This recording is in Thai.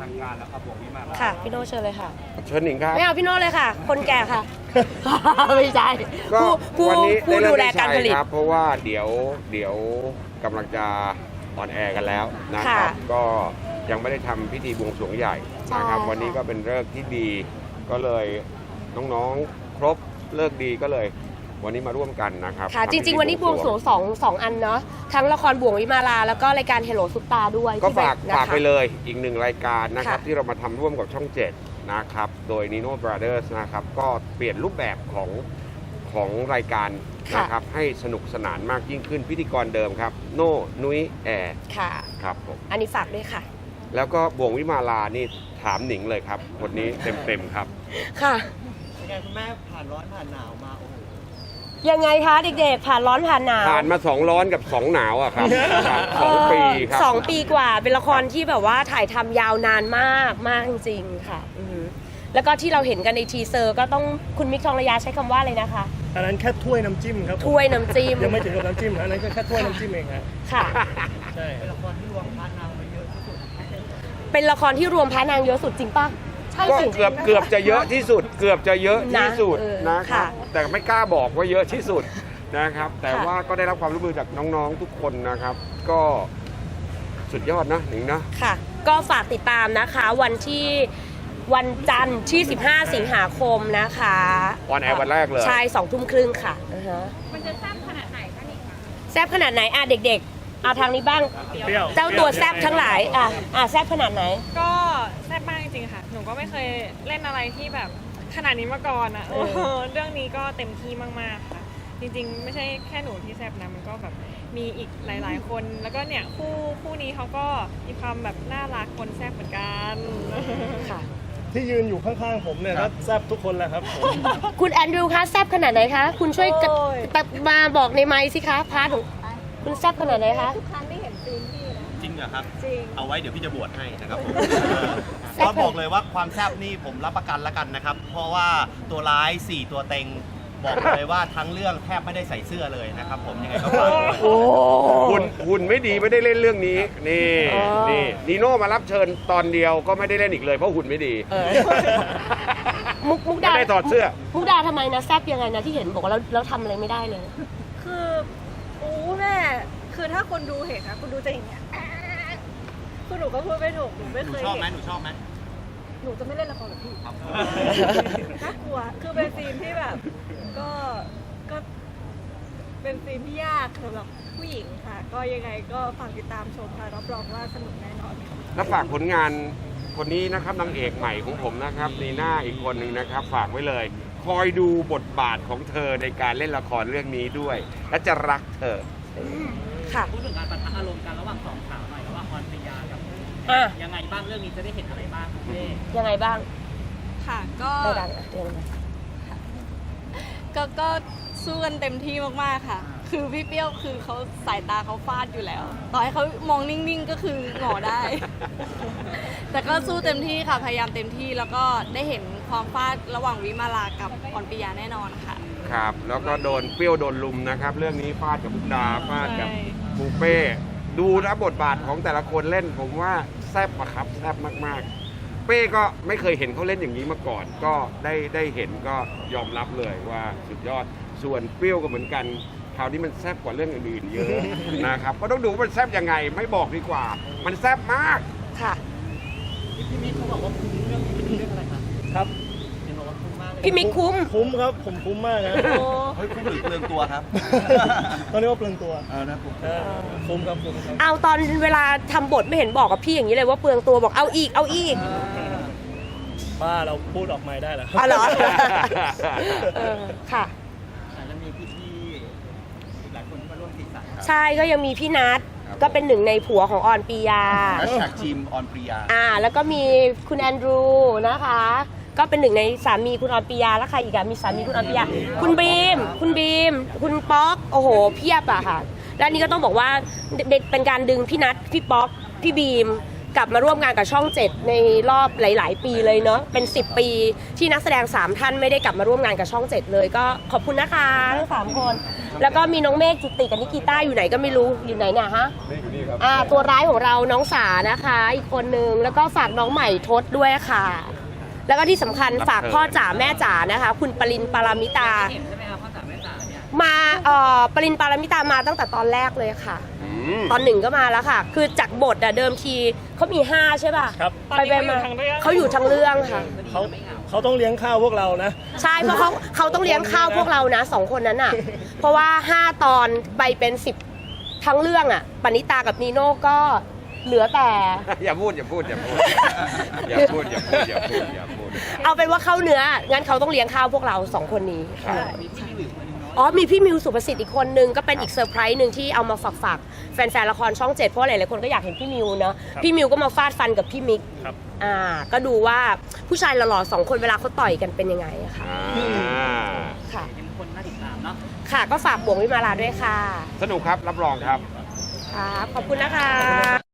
ทางการแล้วครับบวงวิมาลาค่ะ พี่โน่เชิญเลยค่ะ เชิญหนิงครับ ไม่เอาพี่โน่เลยค่ะ คนแก่ค่ะ ไม่ใช่ก็ผู้ผู้วันนี้ผู้ได้ดูเลิกแลได้การใช้ผลิต ครับ เพราะว่าเดี๋ยวเดี๋ยวกำลังจะออนแอร์กันแล้วนะครับ ค่ะก็ยังไม่ได้ทำพิธีบวงสรวงใหญ่นะครับ ใช่ค่ะ วันนี้ก็เป็นเลิกษ์ที่ดีก็เลยน้องๆครบเลิกษ์ดีก็เลย วันนี้มาร่วมกันนะครับค่ะทำจพิธีริง ๆ วันนี้บวงสรวงสองสองอันเนาะทั้งละครบวงวิมาลา แล้วก็รายการเฮโ o ซุปตาด้วยก็ที่ฝากนะคะฝากไปเลยอีกหนึ่งรายการนะครับค่ะที่เรามาทำร่วมกับช่อง7นะครับโดย Nino Brothers นะครับก็เปลี่ยนรูปแบบของของรายการนะครับให้สนุกสนานมากยิ่งขึ้นพิธีกรเดิมครับ โน่นุ้ยแอร์ค่ะครับผมอันนี้ฝากด้วยค่ะ แล้วก็บวงวิมาลานี่ถามหนิงเลยครับคนนี้เต็มๆครับ ค่ะเป็นไงคุณแม่ผ่านร้อนผ่านหนาวมาโอ้โห ยังไงคะเด็กๆ ผ่านร้อนผ่านหนาวผ่านมาสองร้อนกับสองหนาวอะครับครับสองปีครัเออสองปีกว่าเป็นละครที่แบบว่าถ่ายทำยาวนานมากมากจริงๆค่ะอือฮึแล้วก็ที่เราเห็นกันในทีเซอร์ก็ต้องคุณมิกทองระยาใช้คำว่าอะไรนะคะ อันนั้นแค่ถ้วยน้ำจิ้มครับผมถ้วยน้ำจิ้ม ยังไม่ถึงกับน้ำจิ้มนะอันนั้นก็แค่ถ้วยน้ำจิ้มเองฮะค่ะ ใช่ เป็นละครที่รวมพาร์ทนางไว้เยอะที่สุดเป็นละครที่รวมพระนางเยอะสุดจริงป่ะใช่ ก็สิเกือบเกือบจะเยอะที่สุด เกือบจะเยอะที่สุดนะเออนะครับค่ะแต่ไม่กล้าบอกว่าเยอะที่สุดนะครับ แต่ค่ะ ว่าก็ได้รับความร่วมมือจากน้องๆทุกคนนะครับ ก็สุดยอดนะหนิงนะ ค่ะ ก็ฝากติดตามนะคะวันที่วันจันทร์ที่ 15 สิงหาคมนะคะออนแอร์วันแรกเลย ใช่สองทุ่มครึ่งค่ะอือฮะมันจะแซ่บขนาดไหนคะนี่คะแซบขนาดไหนอะเด็กๆ เอาทางนี้บ้างเปรี้ยวเจ้าตัวแซบทั้งหลายอะอะแซบขนาดไหน ก็ ก็ไม่เคยเล่นอะไรที่แบบขนาดนี้มาก่อนอะเออโอ้โหเรื่องนี้ก็เต็มที่มากๆค่ะ จริงๆ ไม่ใช่แค่หนูที่แซ่บนะมันก็แบบมีอีกหลาย ๆ คน แล้วก็เนี่ยคู่คู่นี้เขาก็มีความแบบน่ารักคนแซ่บเหมือนกันค่ะ ที่ยืนอยู่ข้างๆผมเนี่ยก็แซ่บทุกคนแหละครับผม คุณแอนดรูว์คะแซบขนาดไหนคะ คุณช่วยกระโอ้ยตะมาบอกในไมค์สิคะพาร์ทของคุณแซบขนาดไหนคะ ทุกครั้งที่เห็นซีนพี่นะจริงเหรอครับ จริง เอาไว้เดี๋ยวพี่จะบวชให้นะครับผมแซ่ บก็บอกเลยว่าความแซ่บนี่ผมรับประกันแล้วกันนะครับ เพราะว่าตัวร้าย 4 ตัวเต็ง บอกเลยว่าทั้งเรื่องแทบไม่ได้ใส่เสื้อเลยนะครับผมยังไงก็ฝากด้วย โอ้หุ่นหุ่นไม่ดีไม่ได้เล่นเรื่องนี้ นี่อ๋อนี่นีโน่มารับเชิญตอนเดียวก็ไม่ได้เล่นอีกเลยเพราะหุ่นไม่ดี เออ มุกมุกดาไม่ได้ถอดเสื้อ มุกดาทำไมนะแซบยังไงนะที่เห็นบอกว่าเราเราทำอะไรไม่ได้เลย คือโอ้แม่ คือถ้าคนดูเห็นนะคุณดูจะอย่างเงี้ยคือหนูก็พูดไม่ถูกหนูไม่หนูเคยชอบไหมเห็นหนูชอบไหมห นูจะไม่เล่นละครแบบพี่ครับน่ากลัว คือเป็นซีนที่แบบ ก็ก็เป็นซีนที่ยากสำหรับผู้หญิงค่ะ ก็ยังไงก็ฝากติดตามชมค่ะรับรองว่าสนุกแน่นอนค่ะแล้วฝากผลงานคนนี้นะครับนางเอกใหม่ของผมนะครับนีน่าอีกคนหนึ่งนะครับ ฝากไว้เลย คอยดูบทบาทของเธอในการเล่นละครเรื่องนี้ด้วย และจะรักเธอ ค่ะ พูดถึงการปะทะอารมณ์กันระหว่างสองสาวหน่อยระหว่างออนปริยากับ อะยังไงบ้างเรื่องนี้จะได้เห็นอะไรบ้างคุณเป้ยังไงบ้างค่ะก็ได้ดังอะเดี๋ยวนะก็ก็สู้กันเต็มที่มากๆค่ะ คือพี่เปรี้ยวคือเขาสายตาเขาฟาดอยู่แล้ว ต่อให้เขามองนิ่งๆก็คือหงอได้ แต่ก็สู้เต็มที่ค่ะพยายามเต็มที่แล้วก็ได้เห็นความฟาดระหว่างวิมาลากับออนปิยาแน่นอนค่ะ ครับ แล้วก็โดนเปรี้ยวโดนลุมนะครับ เรื่องนี้ฟาดกับบุกดาฟาดกับใช่ ปูเป้ดูนะบทบาทของแต่ละคนเล่นผมว่า แซ่บอะครับแซ่บมากๆ เป้ก็ไม่เคยเห็นเขาเล่นอย่างนี้มาก่อน ก็ได้ได้เห็นก็ยอมรับเลยว่าสุดยอดส่วนเปรี้ยวก็เหมือนกันคราวนี้มันแซ่บกว่าเรื่องอื่นๆเยอะนะครับก็ต้องดูว่ามันแซ่บยังไงไม่บอกดีกว่า มันแซ่บมากค่ะ พี่มิกเขาบอกว่าคุ้มเรื่องนี้เป็นเรื่องอะไรคะครับ พี่มิกคุ้ม คุ้มครับ ผมคุ้มมากนะเฮ้ยคุณหรือเปลืองตัวครับ ต้องเรียกว่าเปลืองตัวเออนะผมเออคุ้มครับคุ้มครับเอาตอนเวลาทำบทไม่เห็นบอกกับพี่อย่างนี้เลยว่าเปลืองตัวบอกเอาอีกเอาอีกบ้าเราพูดออกมาได้เหรออ๋อเหรอเออค่ะ แล้วมีพี่พี่ๆอีกหลายคนที่มาร่วมสีสันใช่ก็ยังมีพี่นัทก็เป็นหนึ่งในผัวของออนปียา แฮชแท็กทีมออนปริยา อ่า แล้วก็มีคุณแอนดรูนะคะ ก็เป็นหนึ่งในสามีคุณออนปียาแล้วใครอีกอะมีสามีคุณออนปียา คุณบีม คุณบีม คุณป๊อก โอ้โห เพียบอะค่ะ และนนี้ก็ต้องบอกว่าเด็กเป็นการดึงพี่นัท พี่ป๊อก พี่บีม กลับมาร่วมงานกับช่อง7ในรอบหลาย ๆ ปีเลยเนาะ เป็น 10 ปีที่นักแสดง 3 ท่านไม่ได้กลับมาร่วมงานกับช่อง7เลย ก็ขอบคุณนะคะทั้งสามคน แล้วก็มีน้องเมฆจุติกับนิกิต้าอยู่ไหนก็ไม่รู้ อยู่ไหนเนี่ยฮะอ่าตัวร้ายของเราน้องสานะคะ อีกคนนึง แล้วก็ฝากน้องใหม่ทศด้วยค่ะ แล้วก็ที่สำคัญฝากพ่อจ๋าแม่จ๋านะคะ คุณปรินปารามิตา เห็นใช่ไหมครับพ่อจ๋าแม่จ๋าเนี่ยมาเอ่อปรินปารามิตามาตั้งแต่ตอนแรกเลยค่ะอืมตอนหนึ่งก็มาแล้วค่ะ คือจากบทอะเดิมทีเขามี 5 ใช่ป่ะ ครับ ไปไปมาเขาอยู่ทั้งเรื่องค่ะ เขาเขาต้องเลี้ยงข้าวพวกเรานะ ใช่เพราะเขาเขาต้องเลี้ยงข้าวพวกเรานะสองคนนั้นอะ เพราะว่า 5 ตอนไปเป็น 10 ทั้งเรื่องอะปณิตากับนีโน่ก็เหลือแต่ อย่าพูดอย่าพูดอย่าพูดอย่าพูดอย่าพูดอย่าพูดอย่าพูด เอาเป็นว่าเข้าเนื้อ งั้นเขาต้องเลี้ยงข้าวพวกเราสองคนนี้ครับมีพี่มิวอีกคนนึงเนาะอ๋อมีพี่มิวสุประสิทธิ์อีกคนนึงก็เป็นอีกเซอร์ไพรส์หนึ่งที่เอามาฝากฝากแฟนๆละครช่องเจ็ดเพราะหลายๆคนก็อยากเห็นพี่มิวเนอะครับพี่มิวก็มาฟาดฟันกับพี่มิกครับ อ่าก็ดูว่าผู้ชายหล่อๆสองคนเวลาเขาต่อยกันเป็นยังไงอะค่ะ อ่าค่ะเข้มข้นน่าติดตามเนาะค่ะก็ฝากบวงวิมาลาด้วยค่ะ สนุกครับ รับรองครับ ครับ ขอบคุณนะคะ